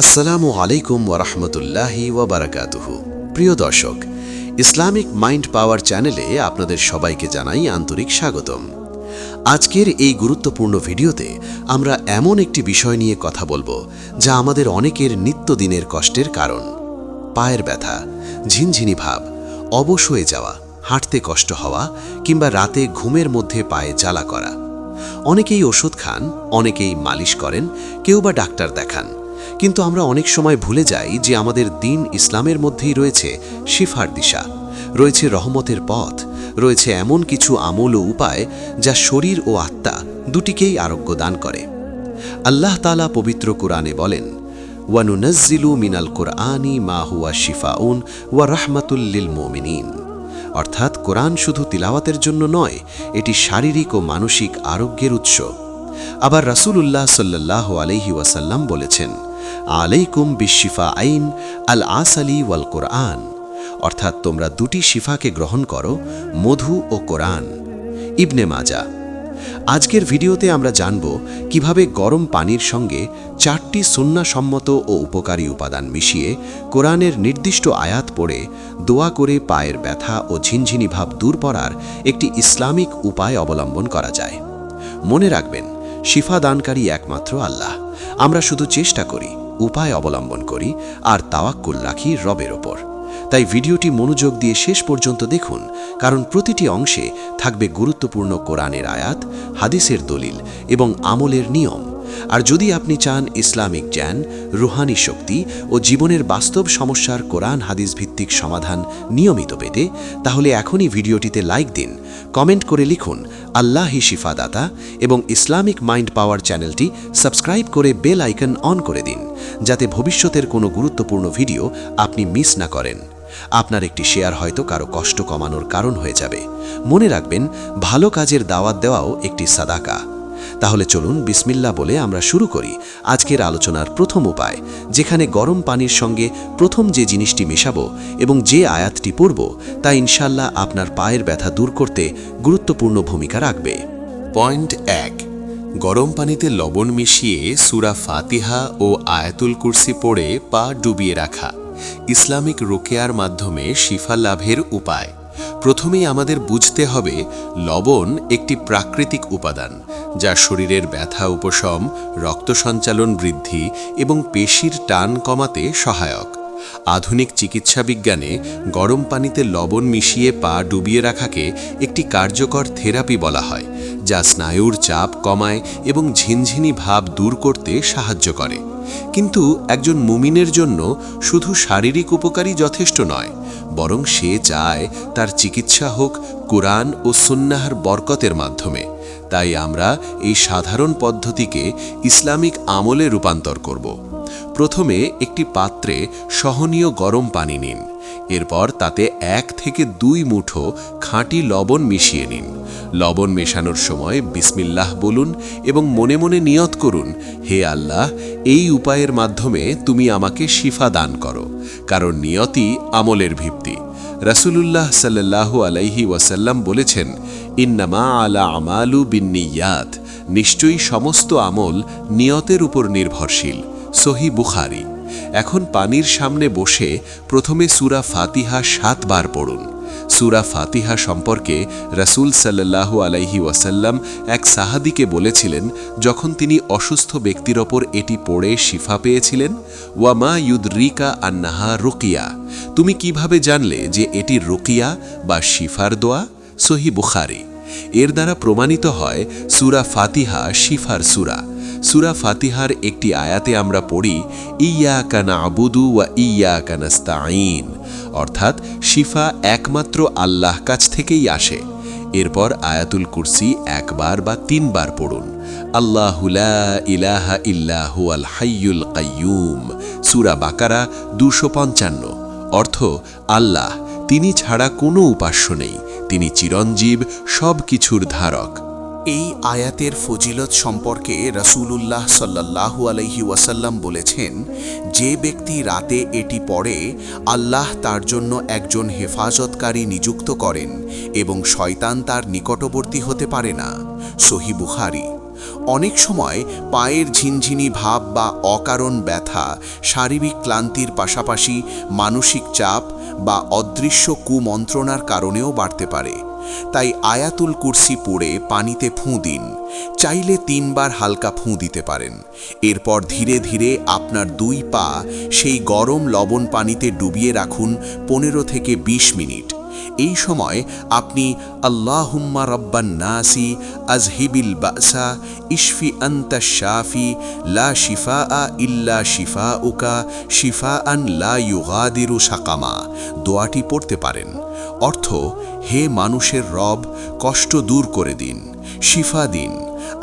আসসালামু আলাইকুম ওরহমতুল্লাহি ওবরাকাতুহু প্রিয় দর্শক, ইসলামিক মাইন্ড পাওয়ার চ্যানেলে আপনাদের সবাইকে জানাই আন্তরিক স্বাগতম। আজকের এই গুরুত্বপূর্ণ ভিডিওতে আমরা এমন একটি বিষয় নিয়ে কথা বলব, যা আমাদের অনেকের নিত্যদিনের কষ্টের কারণ। পায়ের ব্যথা, ঝিনঝিনি ভাব, অবশ হয়ে যাওয়া, হাঁটতে কষ্ট হওয়া, কিংবা রাতে ঘুমের মধ্যে পায়ে জ্বালা করা। অনেকেই ওষুধ খান, অনেকেই মালিশ করেন, কেউ বা ডাক্তার দেখান। কিন্তু আমরা অনেক সময় ভুলে যাই যে আমাদের দিন ইসলামের মধ্যেই রয়েছে শিফার দিশা। রয়েছে রহমতের পথ, রয়েছে এমন কিছু আমল ও উপায় যা শরীর ও আত্মা দুটিকেই আরোগ্য দান করে। আল্লাহ তালা পবিত্র কোরআনে বলেন ওয়ানু ওয়ানুনজ্জিলু মিনাল কোরআনি মা হুয়া শিফাউন ওয়া রাহমাতুল্লিল মোমিনিন। অর্থাৎ কোরআন শুধু তিলাওয়াতের জন্য নয়, এটি শারীরিক ও মানসিক আরোগ্যের উৎস। আবার রাসূলুল্লাহ সাল্লাহ আলহি ওয়াসাল্লাম বলেছেন আলাইকুম বিশিফা আইন আল আসালি ওয়াল কোরআন। অর্থাৎ তোমরা দুটি শিফাকে গ্রহণ করো, মধু ও কোরআন। ইবনে মাজা, আজকের ভিডিওতে আমরা জানব কীভাবে গরম পানির সঙ্গে চারটি সুন্নাসম্মত ও উপকারী উপাদান মিশিয়ে কোরআনের নির্দিষ্ট আয়াত পড়ে দোয়া করে পায়ের ব্যথা ও ঝিনঝিনি ভাব দূর করার একটি ইসলামিক উপায় অবলম্বন করা যায়। মনে রাখবেন শিফা দানকারী একমাত্র আল্লাহ। আমরা শুধু চেষ্টা করি, উপায় অবলম্বন করি আর তাওয়াক্কুল রাখি রবের ওপর। তাই ভিডিওটি মনোযোগ দিয়ে শেষ পর্যন্ত দেখুন, কারণ প্রতিটি অংশে থাকবে গুরুত্বপূর্ণ কোরআনের আয়াত, হাদিসের দলিল এবং আমলের নিয়ম। আর যদি আপনি চান ইসলামিক জ্ঞান, রুহানি শক্তি ও জীবনের বাস্তব সমস্যার কোরআন হাদিস ভিত্তিক সমাধান নিয়মিত পেতে, তাহলে এখনই ভিডিওটিতে লাইক দিন, কমেন্ট করে লিখুন আল্লাহি শিফাদাতা এবং ইসলামিক মাইন্ড পাওয়ার চ্যানেলটি সাবস্ক্রাইব করে বেল আইকন অন করে দিন, যাতে ভবিষ্যতের কোনো গুরুত্বপূর্ণ ভিডিও আপনি মিস না করেন। আপনার একটি শেয়ার হয়তো কারও কষ্ট কমানোর কারণ হয়ে যাবে। মনে রাখবেন, ভালো কাজের দাওয়াত দেওয়াও একটি সাদাকা। তাহলে চলুন বিসমিল্লা বলে আমরা শুরু করি আজকের আলোচনার প্রথম উপায়, যেখানে গরম পানির সঙ্গে প্রথম যে জিনিসটি মেশাবো এবং যে আয়াতটি পড়ব, তা ইনশাল্লাহ আপনার পায়ের ব্যথা দূর করতে গুরুত্বপূর্ণ ভূমিকা রাখবে। পয়েন্ট এক, গরম পানিতে লবণ মিশিয়ে সুরা ফাতিহা ও আয়াতুল কুরসি পড়ে পা ডুবিয়ে রাখা, ইসলামিক রোকেয়ার মাধ্যমে শিফা লাভের উপায়। প্রথমেই আমাদের বুঝতে হবে লবণ একটি প্রাকৃতিক উপাদান, যা শরীরের ব্যথা, উপশম, রক্ত সঞ্চালন বৃদ্ধি এবং পেশির টান কমাতে সহায়ক। আধুনিক চিকিৎসা বিজ্ঞানে গরম পানিতে লবণ মিশিয়ে পা ডুবিয়ে রাখাকে একটি কার্যকর থেরাপি বলা হয়, যা স্নায়ুর চাপ কমায় এবং ঝিনঝিনি ভাব দূর করতে সাহায্য করে। কিন্তু একজন মুমিনের জন্য শুধু শারীরিক উপকারই যথেষ্ট নয় বরং সে চায় তার চিকিৎসা হোক কোরআন ও সুন্নাহার বরকতের মাধ্যমে। তাই আমরা এই সাধারণ পদ্ধতিকে ইসলামিক আমলে রূপান্তর করব। প্রথমে একটি পাত্রে সহনীয় গরম পানি নিন। এরপর তাতে এক থেকে দুই মুঠো খাঁটি লবণ মিশিয়ে নিন। লবণ মেশানোর সময় বিসমিল্লাহ বলুন এবং মনে মনে নিয়ত করুন, হে আল্লাহ, এই উপায়ের মাধ্যমে তুমি আমাকে শিফা দান করো, কারণ নিয়তি আমলের ভিত্তি। রাসুলুল্লাহ সাল্লাহ আলাইহি ওয়াসাল্লাম বলেছেন, ইন্নামা আলা আমালু বিন্নিয়াত নিশ্চয়ই সমস্ত আমল নিয়তের উপর নির্ভরশীল। সহি বুখারি। এখন পানির সামনে বসে প্রথমে সুরা ফাতিহা সাতবার পড়ুন। সুরা ফাতিহা সম্পর্কে রাসুল সাল্লাহ আলাইহি ওয়াসাল্লাম এক সাহাদিকে বলেছিলেন, যখন তিনি অসুস্থ ব্যক্তির ওপর এটি পড়ে শিফা পেয়েছিলেন ওয়ামা ইউদ্রিকা আন্নাহা রুকিয়া। তুমি কীভাবে জানলে যে এটি রুকিয়া বা শিফার দোয়া? সহি বুখারি। এর দ্বারা প্রমাণিত হয় সুরা ফাতিহা শিফার সুরা। সুরা ফাতিহার একটি আয়াতে আমরা পড়ি ইয়া কানা আবুদু ওয়া ইয়া কানাস্তাইন অর্থাৎ শিফা একমাত্র আল্লাহ কাছ থেকেই আসে। এরপর আয়াতুল কুরসি একবার বা তিনবার পড়ুন। আল্লাহুলা ইলাহা ইল্লাহু আল হাইয়ুল কাইয়ুম। সুরা বাকারা দুশো পঞ্চান্ন। অর্থ, আল্লাহ, তিনি ছাড়া কোনো উপাস্য নেই। তিনি চিরঞ্জীব সব কিছুর ধারক। এই আয়াতের ফজিলত সম্পর্কে রসুলুল্লাহ সাল্লাহু আলহি ওয়াসাল্লাম বলেছেন, যে ব্যক্তি রাতে এটি পড়ে, আল্লাহ তার জন্য একজন হেফাজতকারী নিযুক্ত করেন এবং শয়তান তার নিকটবর্তী হতে পারে না। সহি বুখারি। অনেক সময় পায়ের ঝিনঝিনি ভাব বা অকারণ ব্যথা, শারীরিক ক্লান্তির পাশাপাশি মানসিক চাপ বা অদৃশ্য কুমন্ত্রণার কারণেও বাড়তে পারে। তাই আয়াতুল কুরসি পড়ে পানিতে ফুঁ দিন। চাইলে তিনবার হালকা ফুঁ দিতে পারেন। এরপর ধীরে ধীরে আপনার দুই পা সেই গরম লবণ পানিতে ডুবিয়ে রাখুন পনেরো থেকে ২০ মিনিট। এই সময় আপনি আল্লাহুম্মা রব্বান নাসি আজহিবিল বাসা ইশফি আন্তা শাফি লা শিফা আ ইল্লা শিফা উকা শিফা আন লা সাকামা। দোয়াটি পড়তে পারেন। অর্থ, হে মানুষের রব, কষ্ট দূর করে দিন, শিফা দিন।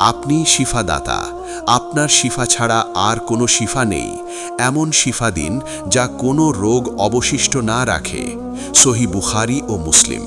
আপনি শিফাদাতা। আপনার শিফা ছাড়া আর কোনো শিফা নেই। এমন শিফা দিন যা কোনো রোগ অবশিষ্ট না রাখে। সহি বুখারি ও মুসলিম।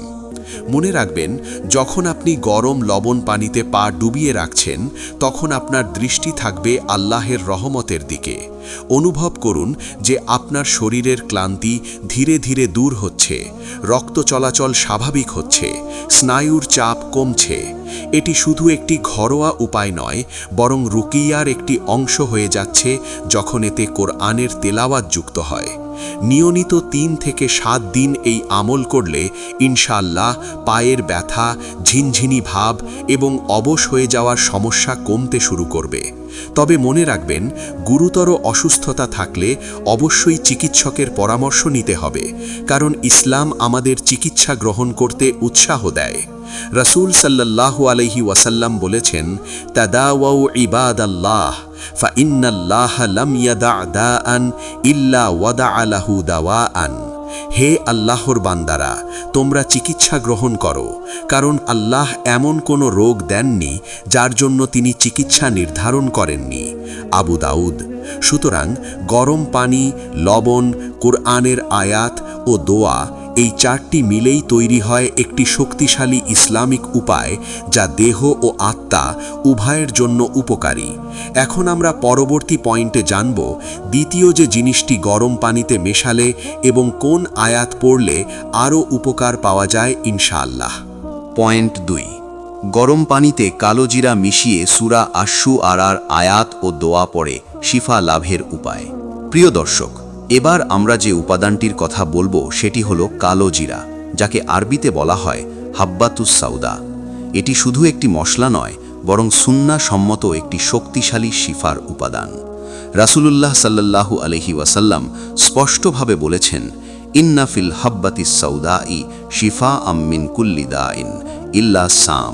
মনে রাখবেন, যখন আপনি গরম লবণ পানিতে পা ডুবিয়ে রাখছেন, তখন আপনার দৃষ্টি থাকবে আল্লাহের রহমতের দিকে। অনুভব করুন যে আপনার শরীরের ক্লান্তি ধীরে ধীরে দূর হচ্ছে, রক্ত চলাচল স্বাভাবিক হচ্ছে, স্নায়ুর চাপ কমছে। এটি শুধু একটি ঘরোয়া উপায় নয়, বরং রুকিয়ার একটি অংশ হয়ে যাচ্ছে যখন এতে কোরআনের তেলাওয়াত যুক্ত হয়। নিয়মিত তিন থেকে সাত দিন এই আমল করলে ইনশাল্লাহ পায়ের ব্যথা, ঝিনঝিনি ভাব এবং অবশ হয়ে যাওয়ার সমস্যা কমতে শুরু করবে। তবে মনে রাখবেন, গুরুতর অসুস্থতা থাকলে অবশ্যই চিকিৎসকের পরামর্শ নিতে হবে, কারণ ইসলাম আমাদের চিকিৎসা গ্রহণ করতে উৎসাহ দেয়। রসুল সাল্লাল্লাহু আলহি ওয়াসাল্লাম বলেছেন, তাদাওয়াউ ইবাদ আল্লাহ ফা ইন্নাল্লাহ লাম ইয়াদা দা আন ইল্লা ওয়াদা আলাহু দাওয়া আন হে আল্লাহর বান্দারা, তোমরা চিকিৎসা গ্রহণ করো, কারণ আল্লাহ এমন কোনো রোগ দেননি যার জন্য তিনি চিকিৎসা নির্ধারণ করেননি। আবু দাউদ, সুতরাং গরম পানি, লবণ, কোরআনের আয়াত ও দোয়া এই চারটি মিলেই তৈরি হয় একটি শক্তিশালী ইসলামিক উপায় যা দেহ ও আত্মা উভয়ের জন্য উপকারী। এখন আমরা পরবর্তী পয়েন্টে জানব দ্বিতীয় যে জিনিসটি গরম পানিতে মেশালে এবং কোন আয়াত পড়লে আরও উপকার পাওয়া যায় ইনশাআল্লাহ। পয়েন্ট দুই। গরম পানিতে কালো জিরা মিশিয়ে সুরা আশু আরার আয়াত ও দোয়া পড়ে শিফা লাভের উপায়। প্রিয় দর্শক এবার আমরা যে উপাদানটির কথা বলব সেটি হলো কালো জিরা, যাকে আরবিতে বলা হয় হাব্বাতুস সাউদা। এটি শুধু একটি মশলা নয়, বরং সুন্না সম্মত একটি শক্তিশালী শিফার উপাদান। রাসূলুল্লাহ সাল্লাল্লাহু আলহি ওয়াসাল্লাম স্পষ্টভাবে বলেছেন, ইন্না ফিল হাব্বাতিস ই শিফা আম্মিন কুল্লিদা ইন ইল্লা সাম।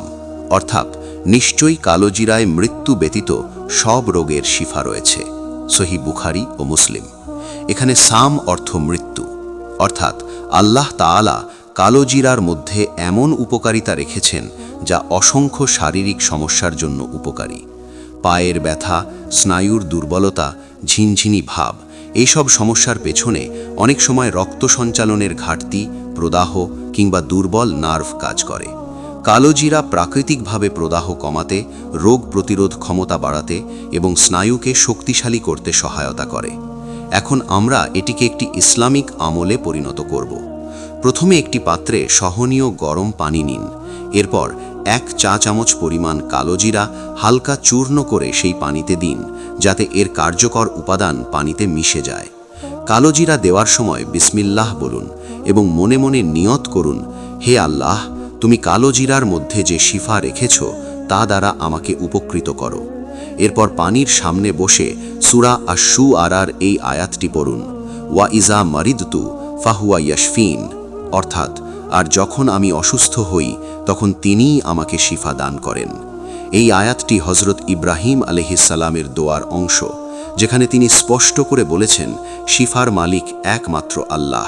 অর্থাৎ, নিশ্চয়ই কালোজিরায় মৃত্যু ব্যতীত সব রোগের শিফা রয়েছে। সহি বুখারি ও মুসলিম। এখানে সাম অর্থ মৃত্যু। অর্থাৎ আল্লাহ তাআলা কালোজিরার মধ্যে এমন উপকারিতা রেখেছেন যা অসংখ্য শারীরিক সমস্যার জন্য উপকারী। পায়ের ব্যথা, স্নায়ুর দুর্বলতা, ঝিনঝিনি ভাব, এইসব সমস্যার পেছনে অনেক সময় রক্ত সঞ্চালনের ঘাটতি, প্রদাহ কিংবা দুর্বল নার্ভ কাজ করে। কালোজিরা প্রাকৃতিকভাবে প্রদাহ কমাতে, রোগ প্রতিরোধ ক্ষমতা বাড়াতে এবং স্নায়ুকে শক্তিশালী করতে সহায়তা করে। এখন আমরা এটিকে একটি ইসলামিক আমলে পরিণত করব। প্রথমে একটি পাত্রে সহনীয় গরম পানি নিন। এরপর এক চা চামচ পরিমাণ কালোজিরা হালকা চূর্ণ করে সেই পানিতে দিন, যাতে এর কার্যকর উপাদান পানিতে মিশে যায়। কালোজিরা দেওয়ার সময় বিসমিল্লাহ বলুন এবং মনে মনে নিয়ত করুন, হে আল্লাহ, তুমি কালোজিরার মধ্যে যে শিফা রেখেছ, তা দ্বারা আমাকে উপকৃত করো। এরপর পানির সামনে বসে সুরা আশু আরার এই আয়াতটি পড়ুন। ওয়া ইজা মারিদতু ফাহুয়া ইয়াশফিন। অর্থাৎ, আর যখন আমি অসুস্থ হই, তখন তিনিই আমাকে শিফা দান করেন। এই আয়াতটি হজরত ইব্রাহিম আলহিসাল্লামের দোয়ার অংশ, যেখানে তিনি স্পষ্ট করে বলেছেন, শিফার মালিক একমাত্র আল্লাহ।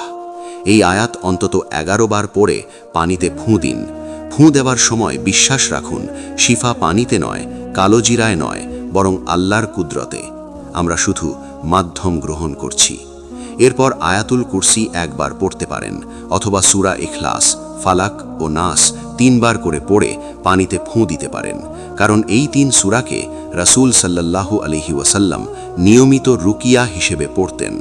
এই আয়াত অন্তত এগারো বার পড়ে পানিতে ফুঁ দিন। ফুঁ দেওয়ার সময় বিশ্বাস রাখুন, শিফা পানিতে নয় কালোজিরায় নয় বরং আল্লাহর কুদরতে। আমরা শুধু মাধ্যম গ্রহণ করছি। এরপর আয়াতুল কুরসি একবার পড়তে পারেন, অথবা সুরা ইখলাস, ফালাক ও নাস তিনবার করে পড়ে পানিতে ফুঁ দিতে পারেন। কারণ এই তিন সুরাকে রাসূল সাল্লাল্লাহু আলহি ওয়াসাল্লাম নিয়মিত রুকিয়া হিসেবে পড়তেন।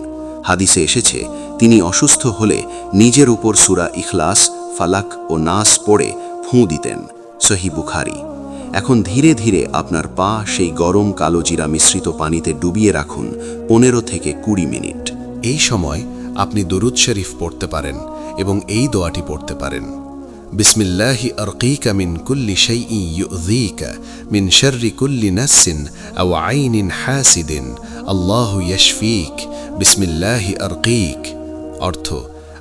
হাদিসে এসেছে, তিনি অসুস্থ হলে নিজের উপর সুরা ইখলাস, ফালাক ও নাস পড়ে ফুঁ দিতেন। সহি বুখারি। এখন ধীরে ধীরে আপনার পা সেই গরম কালো জিরা মিশ্রিত পানিতে ডুবিয়ে রাখুন পনেরো থেকে কুড়ি মিনিট। এই সময় আপনি দরুদ শরীফ পড়তে পারেন এবং এই দোয়াটি পড়তে পারেন। বিসমিল্লাহি আরকিকা মিন কুল্লি শাইইন ইউযীকা মিন শাররি কুল্লি নাসিন আও আইনিন হাসিদিন। আল্লাহু ইয়াশফিক। বিসমিল্লাহি আরকিক। অর্থ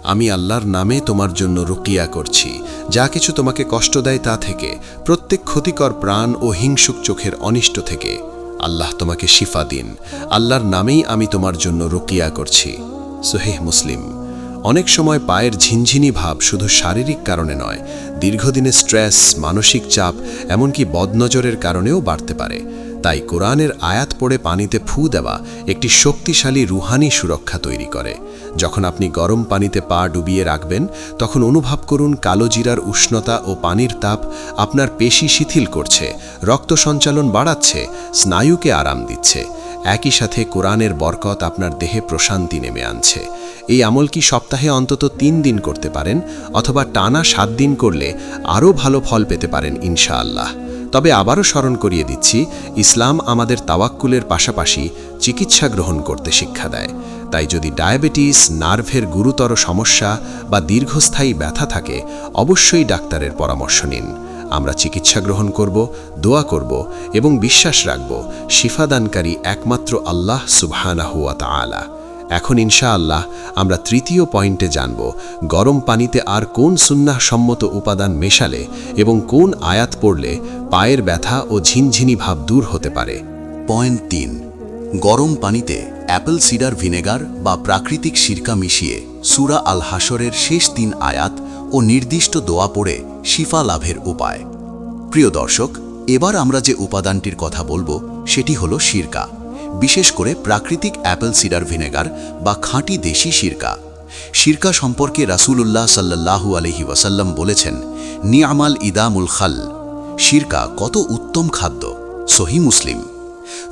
আমি আল্লাহর নামে তোমার জন্য রুকিয়া করছি। যা কিছু তোমাকে কষ্ট দেয় তা থেকে, প্রত্যেক ক্ষতিকর প্রাণ ও হিংসুক চোখের অনিষ্ট থেকে। আল্লাহ তোমাকে শিফা দিন। আল্লাহর নামেই আমি তোমার জন্য রুকিয়া করছি। সোহেহ মুসলিম। অনেক সময় পায়ের ঝিনঝিনি ভাব শুধু শারীরিক কারণে নয়, দীর্ঘদিনের স্ট্রেস, মানসিক চাপ, এমনকি বদনজরের কারণেও বাড়তে পারে। তাই কোরআনের আয়াত পড়ে পানিতে ফু দেওয়া একটি শক্তিশালী রুহানি সুরক্ষা তৈরি করে। যখন আপনি গরম পানিতে পা ডুবিয়ে রাখবেন, তখন অনুভব করুন কালো জিরার উষ্ণতা ও পানির তাপ আপনার পেশি শিথিল করছে, রক্ত সঞ্চালন বাড়াচ্ছে, স্নায়ুকে আরাম দিচ্ছে। একই সাথে কোরআনের বরকত আপনার দেহে প্রশান্তি নেমে আনছে। এই আমল কি সপ্তাহে অন্তত তিন দিন করতে পারেন, অথবা টানা সাত দিন করলে আরও ভালো ফল পেতে পারেন ইনশাআল্লাহ। তবে আবারও স্মরণ করিয়ে দিচ্ছি, ইসলাম আমাদের তাওয়াক্কুলের পাশাপাশি চিকিৎসা গ্রহণ করতে শিক্ষা দেয়। তাই যদি ডায়াবেটিস, নার্ভের গুরুতর সমস্যা বা দীর্ঘস্থায়ী ব্যথা থাকে, অবশ্যই ডাক্তারের পরামর্শ নিন। আমরা চিকিৎসা গ্রহণ করব, দোয়া করব এবং বিশ্বাস রাখব, শিফাদানকারী একমাত্র আল্লাহ সুবহানাহুয়া তাআলা। এখন ইনশাআল্লাহ আমরা তৃতীয় পয়েন্টে জানব, গরম পানিতে আর কোন সুন্নাহ সম্মত উপাদান মেশালে এবং কোন আয়াত পড়লে পায়ের ব্যথা ও ঝিনঝিনি ভাব দূর হতে পারে। পয়েন্ট তিন, গরম পানিতে অ্যাপেল সিডার ভিনেগার বা প্রাকৃতিক সিরকা মিশিয়ে সুরা আল হাসরের শেষ তিন আয়াত ও নির্দিষ্ট দোয়া পড়ে শিফা লাভের উপায়। প্রিয় দর্শক, এবার আমরা যে উপাদানটির কথা বলব, সেটি হলো সিরকা। বিশেষ করে প্রাকৃতিক অ্যাপেল সিডার ভিনেগার বা খাঁটি দেশি সিরকা। সিরকা সম্পর্কে রাসূলুল্লাহ সাল্লাল্লাহু আলহি ওয়াসাল্লাম বলেছেন, নিয়ামাল ইদামুল খাল সিরকা কত উত্তম খাদ্য, সহি মুসলিম।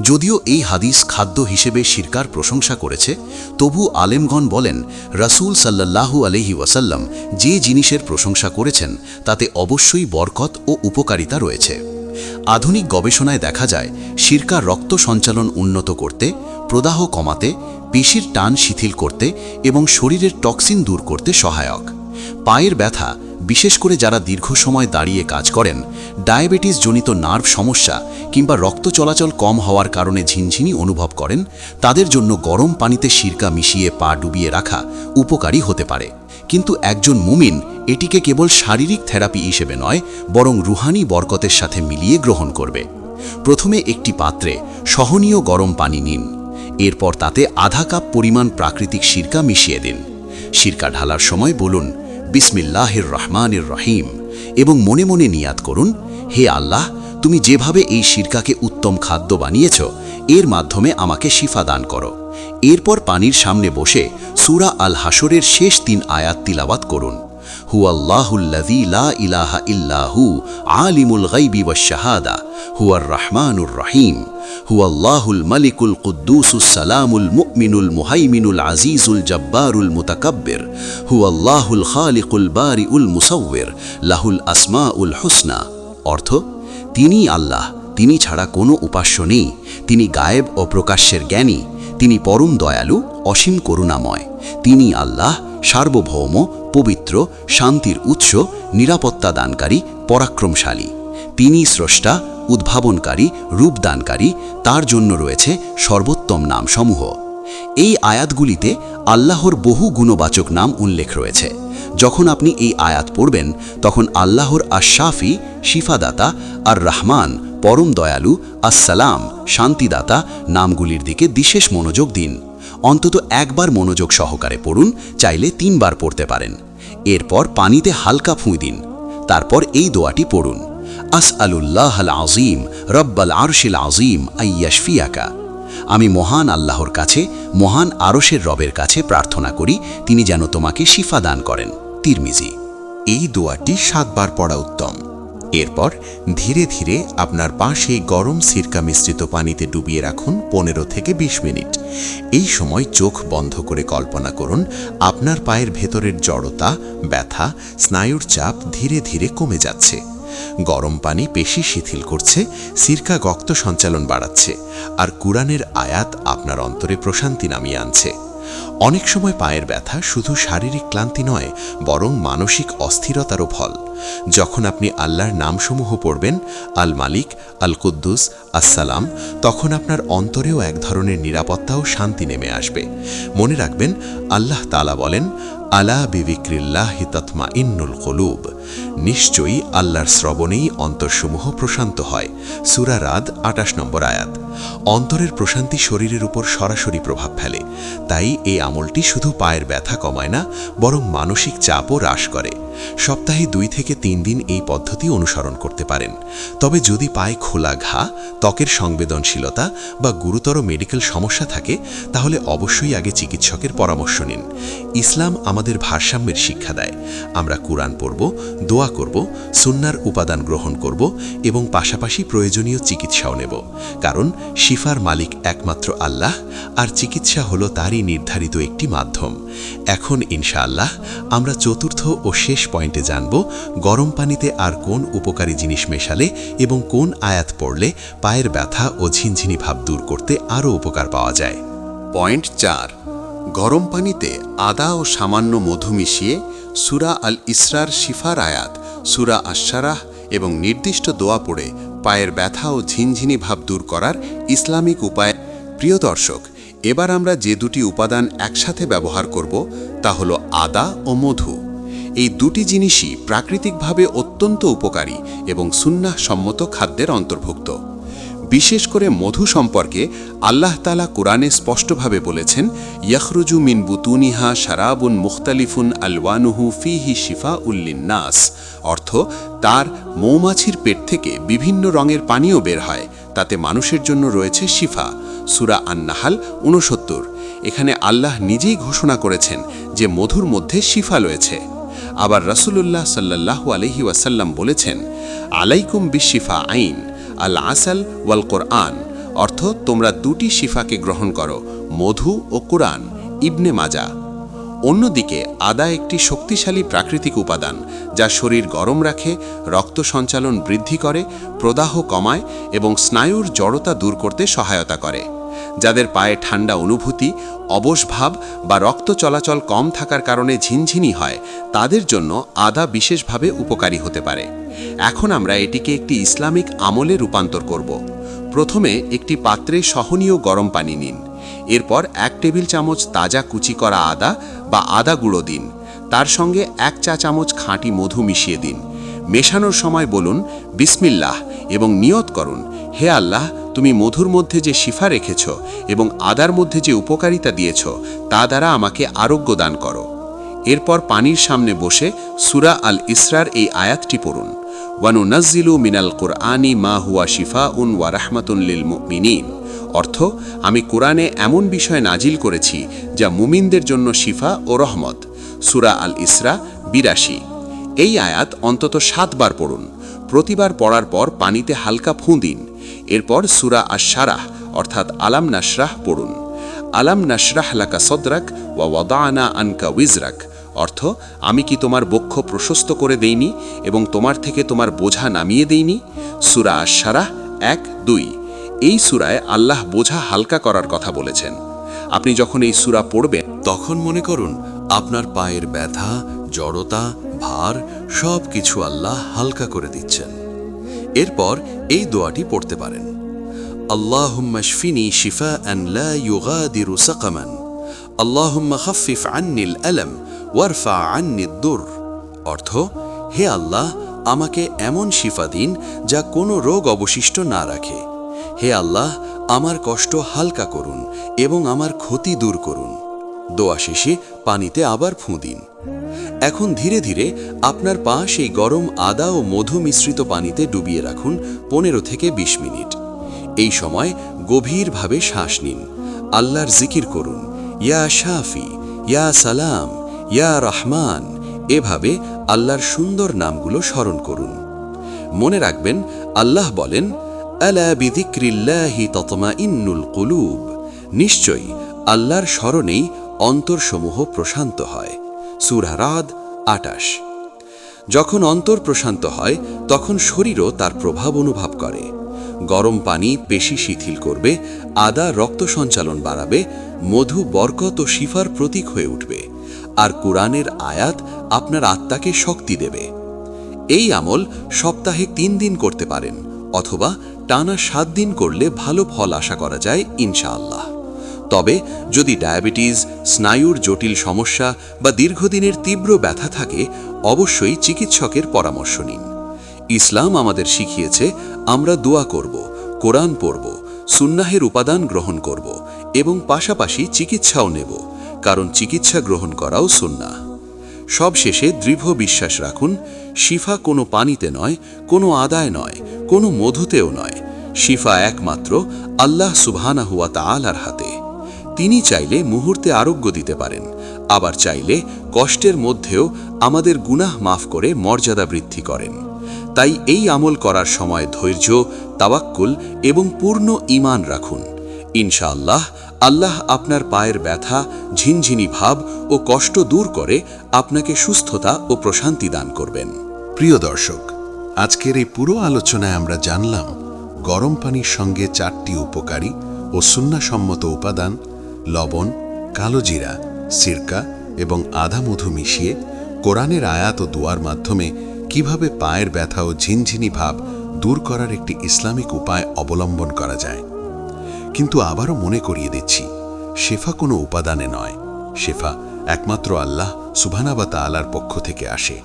যদিও এই হাদিস খাদ্য হিসেবে শিরকার প্রশংসা করেছে, তবু আলেমগণ বলেন, রাসূল সাল্লাল্লাহু আলহি ওয়াসাল্লাম যে জিনিসের প্রশংসা করেছেন, তাতে অবশ্যই বরকত ও উপকারিতা রয়েছে। আধুনিক গবেষণায় দেখা যায় শিরকা রক্ত সঞ্চালন উন্নত করতে, প্রদাহ কমাতে, পেশির টান শিথিল করতে এবং শরীরের টক্সিন দূর করতে সহায়ক। পায়ের ব্যথা, বিশেষ করে যারা দীর্ঘ সময় দাঁড়িয়ে কাজ করেন, ডায়াবেটিস জনিত নার্ভ সমস্যা কিংবা রক্ত চলাচল কম হওয়ার কারণে ঝিনঝিনি অনুভব করেন, তাদের জন্য গরম পানিতে সিরকা মিশিয়ে পা ডুবিয়ে রাখা উপকারী হতে পারে। কিন্তু একজন মুমিন এটিকে কেবল শারীরিক থেরাপি হিসেবে নয়, বরং রুহানি বরকতের সাথে মিলিয়ে গ্রহণ করবে। প্রথমে একটি পাত্রে সহনীয় গরম পানি নিন, এরপর তাতে আধা কাপ পরিমাণ প্রাকৃতিক সিরকা মিশিয়ে দিন। সিরকা ঢালার সময় বলুন বিসমিল্লাহির রহমানির রহিম এবং মনে মনে নিয়াত করুন, হে আল্লাহ, তুমি যেভাবে এই শিরকাকে উত্তম খাদ্য বানিয়েছ, এর মাধ্যমে আমাকে শিফা দান করো। এরপর পানির সামনে বসে সুরা আল হাসরের শেষ তিন আয়াত তিলাবাত করুন। হু আল্লাহুল্লাযী লা ইলাহা ইল্লাহু আলিমুল গাইবি ওয়াশ-শাহাদা হুয়ার রহমানুর রহিম হু আল্লাহুল মালিকুল কুদ্দুসুস সালামুল মুমিনুল মুহাইমিনুল আজিজুল জব্বারুল মুতাকাব্বির হু আল্লাহুল খালিকুল বারিউল মুসাউবির লাহুল আসমাউল হুসনা। অর্থ, তিনি আল্লাহ, তিনি ছাড়া কোনো উপাস্য নেই, তিনি গায়েব ও প্রকাশ্যের জ্ঞানী, তিনি পরম দয়ালু, অসীম করুণাময়, তিনি আল্লাহ সার্বভৌম, পবিত্র, শান্তির উৎস, নিরাপত্তা দানকারী, পরাক্রমশালী। তিনি স্রষ্টা, উদ্ভাবনকারী, রূপদানকারী, তার জন্য রয়েছে সর্বোত্তম নামসমূহ। এই আয়াতগুলিতে আল্লাহর বহু গুণবাচক নাম উল্লেখ রয়েছে। যখন আপনি এই আয়াত পড়বেন, তখন আল্লাহর আশাফি শিফাদাতা আর রহমান পরম দয়ালু, আসসালাম, শান্তিদাতা নামগুলির দিকে বিশেষ মনোযোগ দিন। অন্তত একবার মনোযোগ সহকারে পড়ুন, চাইলে তিনবার পড়তে পারেন। এরপর পানিতে হালকা ফুঁই দিন। তারপর এই দোয়াটি পড়ুন। আস আলুল্লাহ আল আজিম রব্বাল আরশিল আজিম আইয়াশফিয়াকা। আমি মহান আল্লাহর কাছে, মহান আরশের রবের কাছে প্রার্থনা করি, তিনি যেন তোমাকে শিফা দান করেন। তিরমিজি। এই দোয়াটি সাতবার পড়া উত্তম। এরপর ধীরে ধীরে আপনার পাশে গরম সিরকা মিশ্রিত পানিতে ডুবিয়ে রাখুন পনেরো থেকে ২০ মিনিট। এই সময় চোখ বন্ধ করে কল্পনা করুন, আপনার পায়ের ভেতরের জড়তা, ব্যথা, স্নায়ুর চাপ ধীরে ধীরে কমে যাচ্ছে। গরম পানি পেশি শিথিল করছে, সিরকা গক্ত সঞ্চালন বাড়াচ্ছে, আর কুরআনের আয়াত আপনার অন্তরে প্রশান্তি নামিয়ে আনছে। অনেক সময় পায়ের ব্যথা শুধু শারীরিক ক্লান্তি নয়, বরং মানসিক অস্থিরতারও ফল। যখন আপনি আল্লাহর নামসমূহ পড়বেন, আল মালিক, আল কুদ্দুস আসসালাম তখন আপনার অন্তরেও এক ধরনের নিরাপত্তা ও শান্তি নেমে আসবে। মনে রাখবেন, আল্লাহ তালা বলেন, আলা বিবিক্রিল্লাহ তৎমা ইন্নুল কলুব নিশ্চয়ই আল্লাহর শ্রবণেই অন্তরসমূহ প্রশান্ত হয়। সুরারাদ আটাশ নম্বর আয়াত। অন্তরের প্রশান্তি শরীরের উপর সরাসরি প্রভাব ফেলে। তাই এই আমলটি শুধু পায়ের ব্যথা কমায় না, বরং মানসিক চাপও হ্রাস করে। সপ্তাহে দুই থেকে তিন দিন এই পদ্ধতি অনুসরণ করতে পারেন। তবে যদি পায়ে খোলা ঘা, ত্বকের সংবেদনশীলতা বা গুরুতর মেডিকেল সমস্যা থাকে, তাহলে অবশ্যই আগে চিকিৎসকের পরামর্শ নিন। ইসলাম আমাদের ভারসাম্যের শিক্ষা দেয়। আমরা কোরআন পড়ব, দোয়া করব, সুন্নার উপাদান গ্রহণ করব এবং পাশাপাশি প্রয়োজনীয় চিকিৎসাও নেব। কারণ শিফার মালিক একমাত্র আল্লাহ, আর চিকিৎসা হলো তারই নির্ধারিত একটি মাধ্যম। এখন ইনশাআল্লাহ আমরা চতুর্থ ও শেষ পয়েন্টে জানব, গরম পানিতে আর কোন উপকারী জিনিস মেশালে এবং কোন আয়াত পড়লে পায়ের ব্যথা ও ঝিনঝিনি ভাব দূর করতে আরও উপকার পাওয়া যায়। পয়েন্ট চার, গরম পানিতে আদা ও সামান্য মধু মিশিয়ে সুরা আল ইসরার শিফার আয়াত, সুরা আশারাহ এবং নির্দিষ্ট দোয়া পড়ে পায়ের ব্যথা ও ঝিনঝিনি ভাব দূর করার ইসলামিক উপায়। প্রিয় দর্শক, এবার আমরা যে দুটি উপাদান একসাথে ব্যবহার করব তা হল আদা ও মধু। এই দুটি জিনিসই প্রাকৃতিকভাবে অত্যন্ত উপকারী এবং সম্মত খাদ্যের অন্তর্ভুক্ত। বিশেষ করে মধু সম্পর্কে আল্লাহ তালা কোরআনে স্পষ্টভাবে বলেছেন, ইয়াখরুজু মিন বুতুনিহা শারাবুন মুখতালিফুন আলওয়ানুহু ফিহি শিফা নাস অর্থ, তার মৌমাছির পেট থেকে বিভিন্ন রঙের পানীয় বের হয়, তাতে মানুষের জন্য রয়েছে শিফা। সুরা আন্নাহাল উনসত্তর এখানে আল্লাহ নিজেই ঘোষণা করেছেন যে মধুর মধ্যে শিফা রয়েছে। আবার রাসূলুল্লাহ সাল্লাল্লাহু আলহি ওয়াসাল্লাম বলেছেন, আলাইকুম বিশিফা আইন, আল আসাল ওয়াল কোরআন অর্থ তোমরা দুটি শিফাকে গ্রহণ করো, মধু ও কোরআন, ইবনে মাজা। অন্যদিকে আদা একটি শক্তিশালী প্রাকৃতিক উপাদান, যা শরীর গরম রাখে, রক্ত সঞ্চালন বৃদ্ধি করে, প্রদাহ কমায় এবং স্নায়ুর জড়তা দূর করতে সহায়তা করে। যাদের পায়ে ঠান্ডা অনুভূতি অবশ ভাব বা রক্ত চলাচল কম থাকার কারণে ঝিনঝিনি হয়, তাদের জন্য আদা বিশেষভাবে উপকারী হতে পারে। এখন আমরা এটিকে একটি ইসলামিক আমলে রূপান্তর করব। প্রথমে একটি পাত্রে সহনীয় গরম পানি নিন। এরপর এক টেবিল চামচ তাজা কুচি করা আদা বা আদা গুঁড়ো দিন। তার সঙ্গে এক চা চামচ খাঁটি মধু মিশিয়ে দিন। মেশানোর সময় বলুন, বিসমিল্লাহ এবং নিয়ত করুন। হে আল্লাহ, তুমি মধুর মধ্যে যে শিফা রেখেছ এবং আদার মধ্যে যে উপকারিতা দিয়েছ, তা দ্বারা আমাকে আরোগ্য দান করো। এরপর পানির সামনে বসে সুরা আল ইসরার এই আয়াতটি পড়ুন। ওয়ানু নজ্জিলু মিনাল কোরআনি মা হুয়া শিফা উন ওয়া রাহমাতুন লিল মুমিনিন। অর্থ, আমি কোরআনে এমন বিষয় নাজিল করেছি যা মুমিনদের জন্য শিফা ও রহমত। সুরা আল ইসরা বিরাশি। এই আয়াত অন্তত সাতবার পড়ুন। প্রতিবার পড়ার পর পানিতে হালকা ফুঁ দিন। এরপর সুরা আশারাহ অর্থাৎ আলাম নাশরাহ পড়ুন। আলাম নাশরাহ লাকা সদরাক ওয়া ওয়াদানা আনকা উইজরাক, অর্থ, আমি কি তোমার বক্ষ প্রশস্ত করে দেইনি এবং তোমার থেকে তোমার বোঝা নামিয়ে দেইনি? সুরা আশারাহ এক, দুই। এই সুরায় আল্লাহ বোঝা হালকা করার কথা বলেছেন। আপনি যখন এই সুরা পড়বেন, তখন মনে করুন, আপনার পায়ের ব্যথা, জড়তা, ভার সব কিছু আল্লাহ হালকা করে দিচ্ছেন। এরপর এই দোয়াটি পড়তে পারেন। শফিনি শিফা আন্নি দুর। অর্থ, হে আল্লাহ, আমাকে এমন শিফা দিন যা কোনো রোগ অবশিষ্ট না রাখে। হে আল্লাহ, আমার কষ্ট হালকা করুন এবং আমার ক্ষতি দূর করুন। দোয়া শেষে পানিতে আবার ফুঁ দিন। এখন ধীরে ধীরে আপনার পা সেই গরম আদা ও মধু মিশ্রিত পানিতে ডুবিয়ে রাখুন পনেরো থেকে ২০ মিনিট। এই সময় গভীরভাবে শ্বাস নিন। আল্লাহর জিকির করুন। ইয়া শাফি, ইয়া সালাম, ইয়া রহমান। এভাবে আল্লাহর সুন্দর নামগুলো স্মরণ করুন। মনে রাখবেন, আল্লাহ বলেন বিদিক্রিল্লাহি ততমা ইন্নুল নিশ্চয়ই আল্লাহর স্মরণেই অন্তরসমূহ প্রশান্ত হয়। সুরহারাদ আটাশ। যখন অন্তর প্রশান্ত হয়, তখন শরীরও তার প্রভাব অনুভব করে। গরম পানি পেশি শিথিল করবে, আদা রক্ত সঞ্চালন বাড়াবে, মধু, বরকত ও শিফার প্রতীক হয়ে উঠবে, আর কোরআনের আয়াত আপনার আত্মাকে শক্তি দেবে। এই আমল সপ্তাহে তিন দিন করতে পারেন, অথবা টানা সাত দিন করলে ভালো ফল আশা করা যায়, ইনশাআল্লাহ। তবে যদি ডায়াবেটিস, স্নায়ুর জটিল সমস্যা বা দীর্ঘদিনের তীব্র ব্যথা থাকে, অবশ্যই চিকিৎসকের পরামর্শ নিন। ইসলাম আমাদের শিখিয়েছে, আমরা দোয়া করব, কোরআন পড়ব, সুন্নাহের উপাদান গ্রহণ করব এবং পাশাপাশি চিকিৎসাও নেব, কারণ চিকিৎসা গ্রহণ করাও সুন্নাহ। সব শেষে দৃঢ় বিশ্বাস রাখুন, শিফা কোনো পানিতে নয়, কোনো আদায় নয়, কোনো মধুতেও নয়। শিফা একমাত্র আল্লাহ সুবহানা হুয়া তাআলার হাতে। তিনি চাইলে মুহূর্তে আরোগ্য দিতে পারেন, আবার চাইলে কষ্টের মধ্যেও আমাদের গুনাহ মাফ করে মর্যাদা বৃদ্ধি করেন। তাই এই আমল করার সময় ধৈর্য, তাওয়াক্কুল এবং পূর্ণ ঈমান রাখুন। ইনশাআল্লাহ, আল্লাহ আপনার পায়ের ব্যথা, ঝিনঝিনি ভাব ও কষ্ট দূর করে আপনাকে সুস্থতা ও প্রশান্তি দান করবেন। প্রিয় দর্শক, আজকের এই পুরো আলোচনায় আমরা জানলাম গরম পানির সঙ্গে চারটি উপকারী ও সুন্নাসম্মত উপাদান লবণ কালোজিরা সিরকা এবং আধা মধু মিশিয়ে কোরআনের আয়াত ও দোয়ার মাধ্যমে কীভাবে পায়ের ব্যথা ও ঝিনঝিনি ভাব দূর করার একটি ইসলামিক উপায় অবলম্বন করা যায়। কিন্তু আবারও মনে করিয়ে দিচ্ছি, শেফা কোনো উপাদানে নয়। শেফা একমাত্র আল্লাহ সুবহানাবা তাআলার পক্ষ থেকে আসে।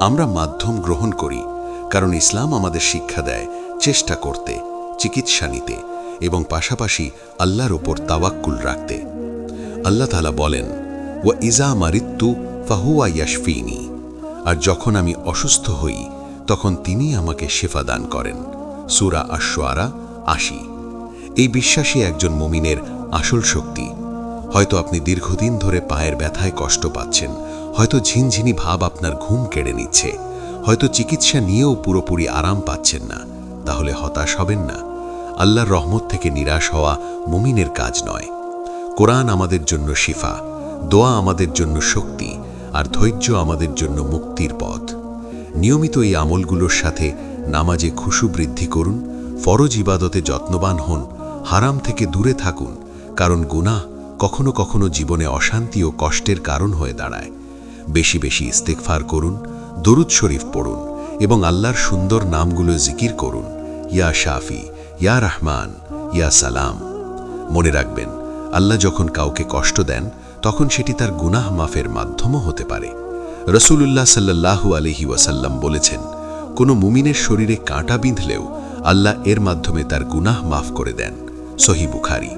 আমরা মাধ্যম গ্রহণ করি, কারণ ইসলাম আমাদের শিক্ষা দেয়, চেষ্টা করতে, চিকিৎসা নিতে। এবং পাশাপাশি আল্লাহর ওপর তাওয়াক্কুল রাখতে। আল্লাহ তালা বলেন ও ইজা মারিত্তু ফাহুয়া ইয়াশফিনি। আর যখন আমি অসুস্থ হই, তখন তিনি আমাকে শেফা দান করেন। সুরা আশোয়ারা আশি। এই বিশ্বাসই একজন মুমিনের আসল শক্তি। হয়তো আপনি দীর্ঘদিন ধরে পায়ের ব্যথায় কষ্ট পাচ্ছেন, হয়তো ঝিনঝিনি ভাব আপনার ঘুম কেড়ে নিচ্ছে, হয়তো চিকিৎসা নিয়েও পুরোপুরি আরাম পাচ্ছেন না, তাহলে হতাশ হবেন না। আল্লাহর রহমত থেকে নিরাশ হওয়া মুমিনের কাজ নয়। কোরআন আমাদের জন্য শিফা, দোয়া আমাদের জন্য শক্তি, আর ধৈর্য আমাদের জন্য মুক্তির পথ। নিয়মিত এই আমলগুলোর সাথে নামাজে খুশু বৃদ্ধি করুন, ফরজ ইবাদতে যত্নবান হন, হারাম থেকে দূরে থাকুন, কারণ গুনাহ কখনো কখনো জীবনে অশান্তি ও কষ্টের কারণ হয়ে দাঁড়ায়। বেশি বেশি ইস্তেকফার করুন, দরুদ শরীফ পড়ুন এবং আল্লাহর সুন্দর নামগুলো জিকির করুন। ইয়া শাফি ইয়া রহমান, ইয়া সালাম। মনে রাখবেন, আল্লাহ যখন কাউকে কষ্ট দেন, তখন সেটি তার গুনাহ মাফের মাধ্যমও হতে পারে। রসুলুল্লাহ সাল্লাহু আলহি ওয়াসাল্লাম বলেছেন, কোনো মুমিনের শরীরে কাঁটা বিঁধলেও আল্লাহ এর মাধ্যমে তার গুনাহ মাফ করে দেন। সহি বুখারি।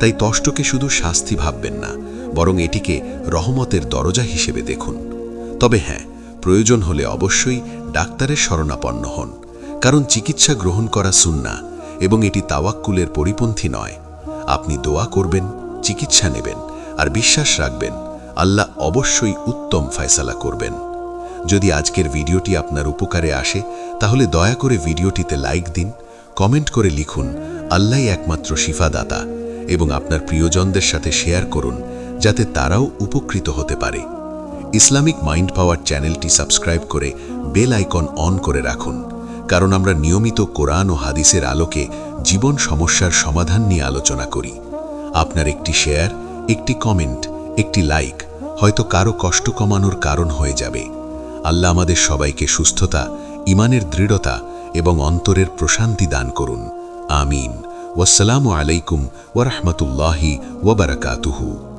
তাই তষ্টকে শুধু শাস্তি ভাববেন না, বরং এটিকে রহমতের দরজা হিসেবে দেখুন। তবে হ্যাঁ প্রয়োজন হলে অবশ্যই ডাক্তারের শরণাপন্ন হন, কারণ চিকিৎসা গ্রহণ করা সুন্না এবং এটি তাওয়াক্কুলের পরিপন্থী নয়। আপনি দোয়া করবেন, চিকিৎসা নেবেন আর বিশ্বাস রাখবেন, আল্লাহ অবশ্যই উত্তম ফয়সালা করবেন। যদি আজকের ভিডিওটি আপনার উপকারে আসে, তাহলে দয়া করে ভিডিওটিতে লাইক দিন, কমেন্ট করে লিখুন আল্লাহ একমাত্র শিফাদাতা এবং আপনার প্রিয়জনদের সাথে শেয়ার করুন, যাতে তারাও উপকৃত হতে পারে। ইসলামিক মাইন্ড পাওয়ার চ্যানেলটি সাবস্ক্রাইব করে বেল আইকন অন করে রাখুন। কারণ আমরা নিয়মিত কোরআন ও হাদিসের আলোকে জীবন সমস্যার সমাধান নিয়ে আলোচনা করি। আপনার একটি শেয়ার, একটি কমেন্ট, একটি লাইক হয়তো কারও কষ্ট কমানোর কারণ হয়ে যাবে। আল্লাহ আমাদের সবাইকে সুস্থতা ইমানের দৃঢ়তা এবং অন্তরের প্রশান্তি দান করুন। আমিন। ওয়াসসালামু আলাইকুম ওরহমতুল্লাহি ওবরাকাতুহু